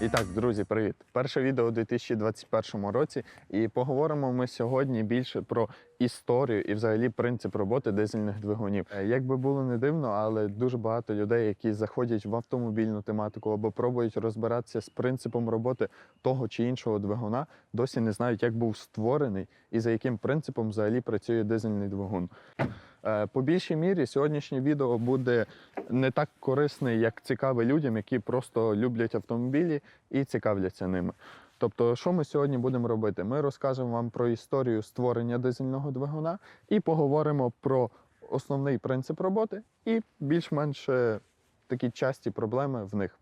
І так, друзі, привіт! Перше відео у 2021 році, і поговоримо ми сьогодні більше про історію і взагалі принцип роботи дизельних двигунів. Е, Як би було не дивно, але дуже багато людей, які заходять в автомобільну тематику або пробують розбиратися з принципом роботи того чи іншого двигуна, досі не знають, як був створений і за яким принципом взагалі працює дизельний двигун. Е, По більшій мірі сьогоднішнє відео буде не так корисне, як цікаве людям, які просто люблять автомобілі і цікавляться ними. Тобто, що ми сьогодні будемо робити? Ми розкажемо вам про історію створення дизельного двигуна і поговоримо про основний принцип роботи і більш-менш е, такі часті проблеми в них.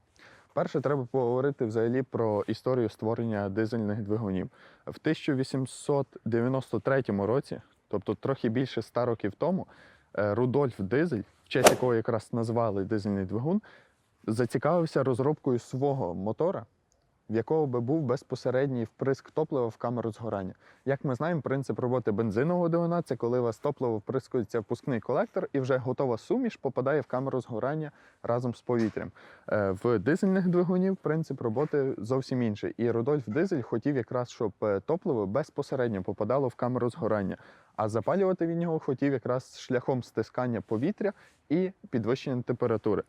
Перше, треба поговорити взагалі про історію створення дизельних двигунів. В 1893 році, тобто трохи більше ста років тому, е, Рудольф Дизель, в честь якого якраз назвали дизельний двигун, зацікавився розробкою свого мотора, в якого би був безпосередній вприск топлива в камеру згорання. Як ми знаємо, принцип роботи бензинового двигуна це коли у вас топливо вприскується в пускний колектор і вже готова суміш попадає в камеру згорання разом з повітрям. Е, В дизельних двигунів принцип роботи зовсім інший. І Рудольф Дизель хотів якраз, щоб е, топливо безпосередньо попадало в камеру згорання. А запалювати він його хотів якраз шляхом стискання повітря і підвищення температури.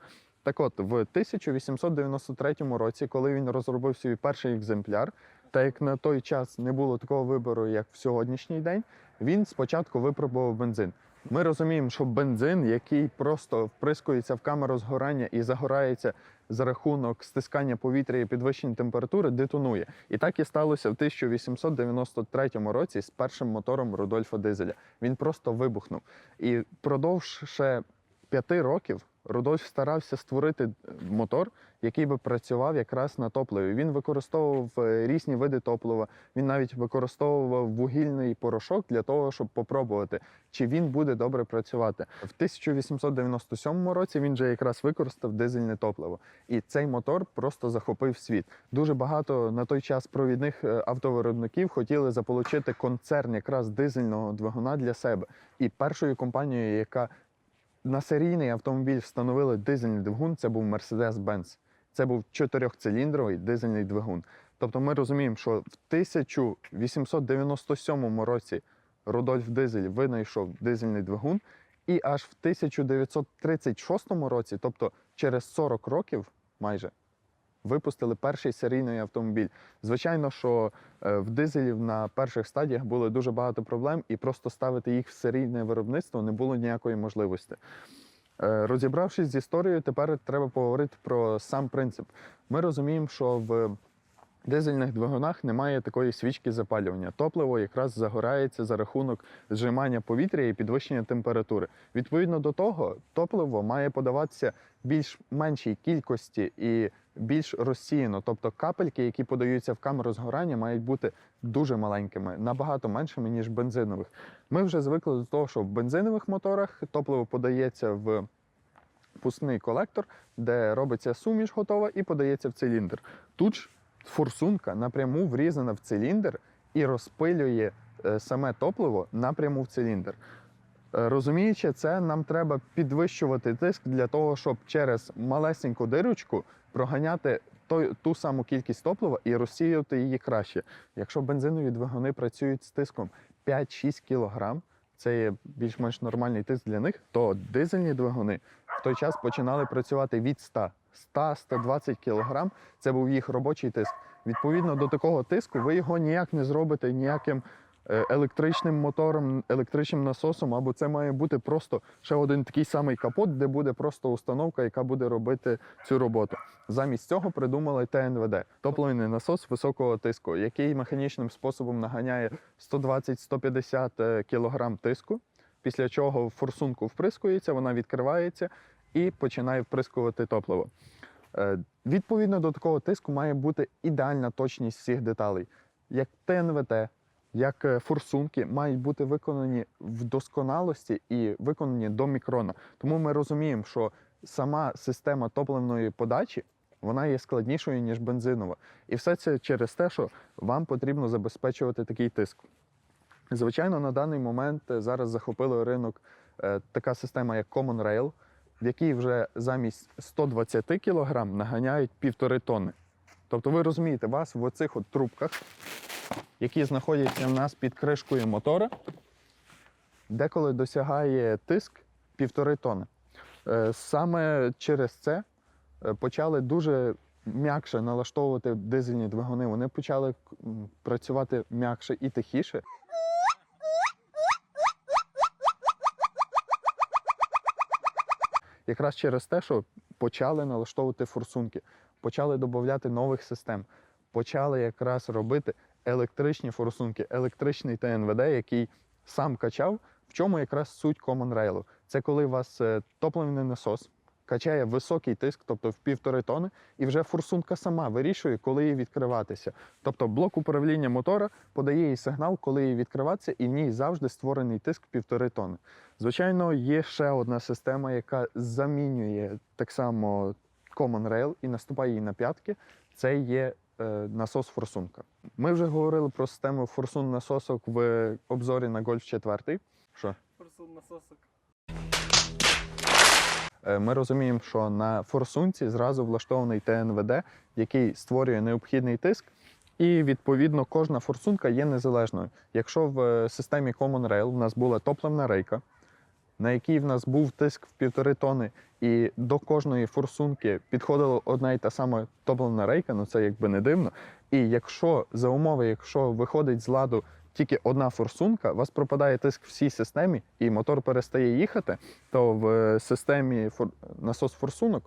Так от, в 1893 році, коли він розробив свій перший екземпляр, та як на той час не було такого вибору, як в сьогоднішній день, він спочатку випробував бензин. Ми розуміємо, що бензин, який просто вприскується в камеру згорання і загорається за рахунок стискання повітря і підвищення температури, детонує. І так і сталося в 1893 році з першим мотором Рудольфа Дизеля. Він просто вибухнув. І впродовж ще п'яти років Рудольф старався створити мотор, який би працював якраз на топливі. Він використовував е, різні види топлива. Він навіть використовував вугільний порошок для того, щоб попробувати, чи він буде добре працювати. В 1897 році він же якраз використав дизельне топливо, і цей мотор просто захопив світ. Дуже багато на той час провідних е, автовиробників хотіли заполучити концерн якраз дизельного двигуна для себе. І першою компанією, яка на серійний автомобіль встановили дизельний двигун, це був Mercedes-Benz. Це був чотирьохциліндровий дизельний двигун. Тобто ми розуміємо, що в 1897 році Рудольф Дизель винайшов дизельний двигун, і аж в 1936 році, тобто через 40 років майже, випустили перший серійний автомобіль. Звичайно, що е, в дизелів на перших стадіях було дуже багато проблем, і просто ставити їх в серійне виробництво не було ніякої можливості. Е, Розібравшись з історією, тепер треба поговорити про сам принцип. Ми розуміємо, що в дизельних двигунах немає такої свічки запалювання. Топливо якраз загорається за рахунок зжимання повітря і підвищення температури. Відповідно до того, топливо має подаватися більш меншій кількості і більш розсіяно. Тобто капельки, які подаються в камеру згорання, мають бути дуже маленькими, набагато меншими, ніж бензинових. Ми вже звикли до того, що в бензинових моторах топливо подається в пускний колектор, де робиться суміш готова і подається в циліндр. Тут ж форсунка напряму врізана в циліндр і розпилює е, саме топливо напряму в циліндр. Е, Розуміючи це, нам треба підвищувати тиск для того, щоб через малесеньку дирочку проганяти той, ту саму кількість топлива і розсіяти її краще. Якщо бензинові двигуни працюють з тиском 5-6 кг, це є більш-менш нормальний тиск для них, то дизельні двигуни в той час починали працювати від 100. 100-120 кг це був їх робочий тиск. Відповідно до такого тиску, ви його ніяк не зробите ніяким електричним мотором, електричним насосом, або це має бути просто ще один такий самий капот, де буде просто установка, яка буде робити цю роботу. Замість цього придумали ТНВД топливний насос високого тиску, який механічним способом наганяє 120-150 кг тиску. Після чого в форсунку вприскується, вона відкривається і починає вприскувати топливо. Е, Відповідно до такого тиску має бути ідеальна точність всіх деталей. Як ТНВТ, як е, форсунки мають бути виконані в досконалості і виконані до мікрона. Тому ми розуміємо, що сама система топливної подачі вона є складнішою, ніж бензинова. І все це через те, що вам потрібно забезпечувати такий тиск. Звичайно, на даний момент е, зараз захопили ринок е, така система, як Common Rail. в якій вже замість 120 кг наганяють півтори тонни. Тобто ви розумієте, вас в оцих от трубках, які знаходяться в нас під кришкою мотора, деколи досягає тиск півтори тонни. Е, Саме через це е, почали дуже м'якше налаштовувати дизельні двигуни. Вони почали працювати м'якше і тихіше. Якраз через те, що почали налаштовувати форсунки, почали додати нових систем, почали якраз робити електричні форсунки, електричний ТНВД, який сам качав. В чому якраз суть Common Rail? Це коли у вас е, топливний насос качає високий тиск, тобто в півтори тони, і вже форсунка сама вирішує, коли їй відкриватися. Тобто блок управління мотора подає їй сигнал, коли їй відкриватися, і в ній завжди створений тиск півтори тони. Звичайно, є ще одна система, яка замінює так само Common Rail і наступає їй на п'ятки. Це є е, насос форсунка. Ми вже говорили про систему форсун насосок в обзорі на Golf 4. Що? Форсун насосок. Е, Ми розуміємо, що на форсунці зразу влаштований ТНВД, який створює необхідний тиск, і відповідно кожна форсунка є незалежною. Якщо в е, системі Common Rail в нас була топливна рейка, на якій в нас був тиск в півтори тони, і до кожної форсунки підходила одна і та сама топливна рейка, ну це якби не дивно. І якщо за умови, якщо виходить з ладу тільки одна форсунка, у вас пропадає тиск всій системі, і мотор перестає їхати, то в е, системі фор- насос форсунок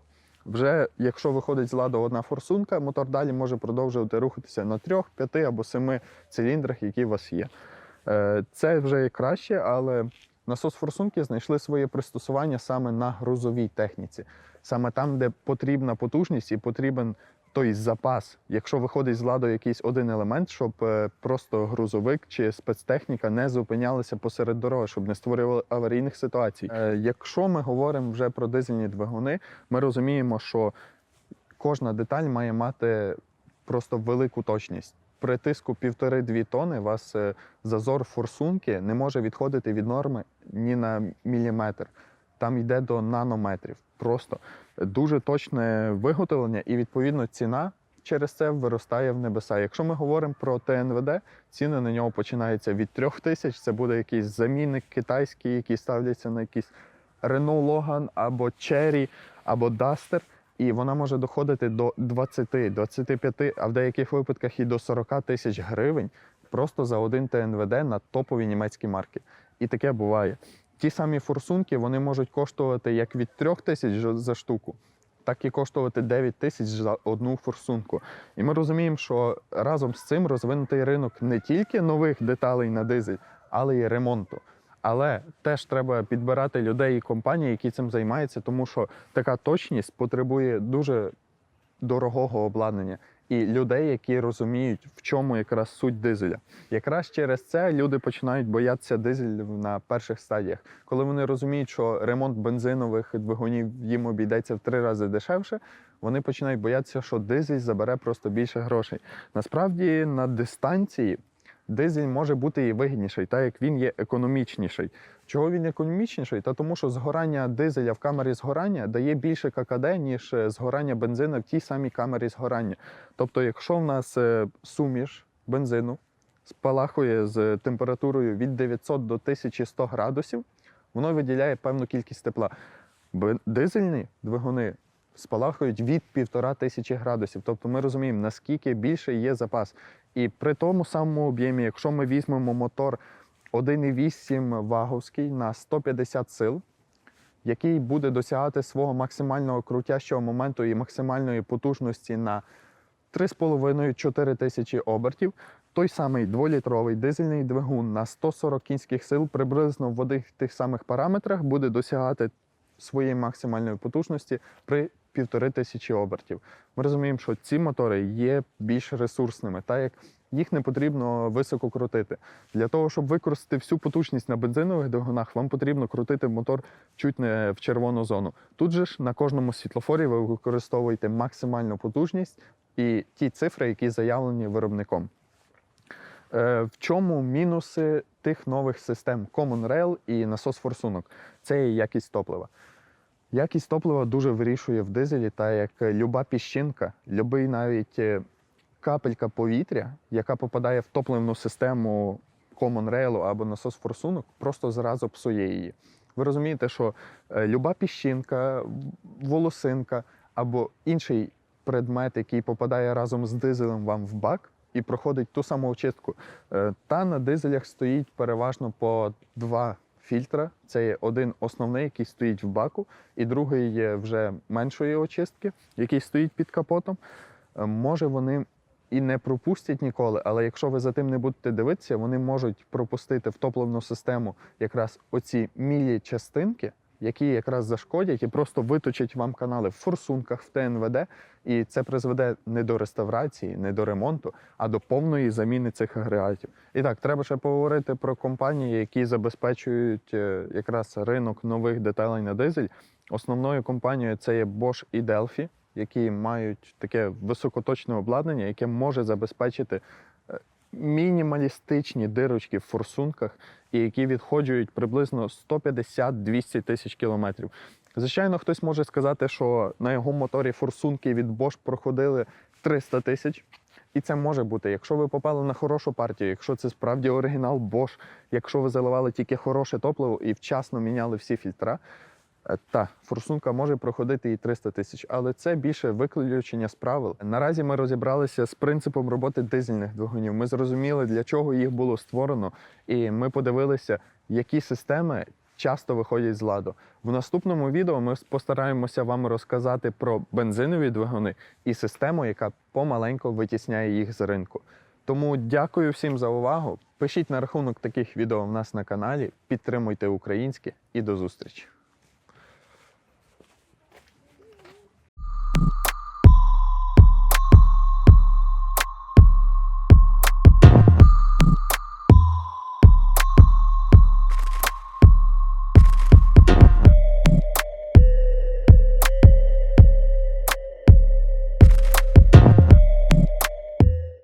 вже якщо виходить з ладу одна форсунка, мотор далі може продовжувати рухатися на трьох, п'яти або семи циліндрах, які у вас є. Е, Це вже краще, але насос форсунки знайшли своє пристосування саме на грузовій техніці, саме там, де потрібна потужність і потрібен той запас, якщо виходить з ладу якийсь один елемент, щоб е, просто грузовик чи спецтехніка не зупинялися посеред дороги, щоб не створювали аварійних ситуацій. Е, Якщо ми говоримо вже про дизельні двигуни, ми розуміємо, що кожна деталь має мати просто велику точність. При тиску 1,5-2 тони вас е, зазор форсунки не може відходити від норми ні на міліметр. Там йде до нанометрів. Просто дуже точне виготовлення, і відповідно ціна через це виростає в небеса. Якщо ми говоримо про ТНВД, ціни на нього починаються від 3 тисяч. Це буде якийсь замінник китайський, який ставляться на якийсь Renault Logan або Cherry, або Duster. І вона може доходити до 20, 25, а в деяких випадках і до 40 тисяч гривень просто за один ТНВД на топові німецькі марки. І таке буває. Ті самі форсунки вони можуть коштувати як від 3 тисяч за штуку, так і коштувати 9 тисяч за одну форсунку. І ми розуміємо, що разом з цим розвинутий ринок не тільки нових деталей на дизель, але й ремонту. Але теж треба підбирати людей і компанії, які цим займаються, тому що така точність потребує дуже дорогого обладнання і людей, які розуміють, в чому якраз суть дизеля. Якраз через це люди починають боятися дизелів на перших стадіях, коли вони розуміють, що ремонт бензинових двигунів їм обійдеться в три рази дешевше. Вони починають боятися, що дизель забере просто більше грошей. Насправді на дистанції дизель може бути і вигідніший, так як він є економічніший. Чого він економічніший? Та тому, що згорання дизеля в камері згорання дає більше ККД, ніж е, згорання бензину в тій самій камері згорання. Тобто, якщо в нас е, суміш бензину спалахує з температурою від 900 до 1100 градусів, воно виділяє певну кількість тепла. Дизельні двигуни спалахують від 1500 градусів. Тобто ми розуміємо, наскільки більше є запас. І при тому самому об'ємі, якщо ми візьмемо мотор 1,8 ваговський на 150 сил, який буде досягати свого максимального крутящого моменту і максимальної потужності на 3,5-4 тисячі обертів, той самий дволітровий дизельний двигун на 140 кінських сил приблизно в одних тих самих параметрах буде досягати своєї максимальної потужності при півтори тисячі обертів. Ми розуміємо, що ці мотори є більш ресурсними, так як їх не потрібно високо крутити. Для того, щоб використати всю потужність на бензинових двигунах, вам потрібно крутити мотор чуть не в червону зону. Тут же ж на кожному світлофорі ви використовуєте максимальну потужність і ті цифри, які заявлені виробником. Е, В чому мінуси тих нових систем Common Rail і насос форсунок? Це є якість топлива. Якість топлива дуже вирішує в дизелі, та як люба піщинка, любий навіть е, капелька повітря, яка попадає в топливну систему Common Rail або насос форсунок, просто зразу псує її. Ви розумієте, що е, люба піщинка, волосинка або інший предмет, який попадає разом з дизелем вам в бак і проходить ту саму очистку. Е, Та на дизелях стоїть переважно по два фільтра. Це є один основний, який стоїть в баку, і другий є вже меншої очистки, який стоїть під капотом. Е, Може, вони і не пропустять ніколи, але якщо ви за тим не будете дивитися, вони можуть пропустити в топливну систему якраз оці мілі частинки, які якраз зашкодять і просто виточать вам канали в форсунках, в ТНВД, і це призведе не до реставрації, не до ремонту, а до повної заміни цих агрегатів. І так, треба ще поговорити про компанії, які забезпечують е, якраз ринок нових деталей на дизель. Основною компанією це є Bosch і Delphi, які мають таке високоточне обладнання, яке може забезпечити мінімалістичні дирочки в форсунках, які відходжують приблизно 150-200 тисяч кілометрів. Звичайно, хтось може сказати, що на його моторі форсунки від Bosch проходили 300 тисяч. І це може бути, якщо ви попали на хорошу партію, якщо це справді оригінал Bosch, якщо ви заливали тільки хороше топливо і вчасно міняли всі фільтра, та форсунка може проходити і 300 тисяч, але це більше виключення з правил. Наразі ми розібралися з принципом роботи дизельних двигунів. Ми зрозуміли, для чого їх було створено, і ми подивилися, які системи часто виходять з ладу. В наступному відео ми постараємося вам розказати про бензинові двигуни і систему, яка помаленько витісняє їх з ринку. Тому дякую всім за увагу. Пишіть на рахунок таких відео в нас на каналі, підтримуйте українське і до зустрічі!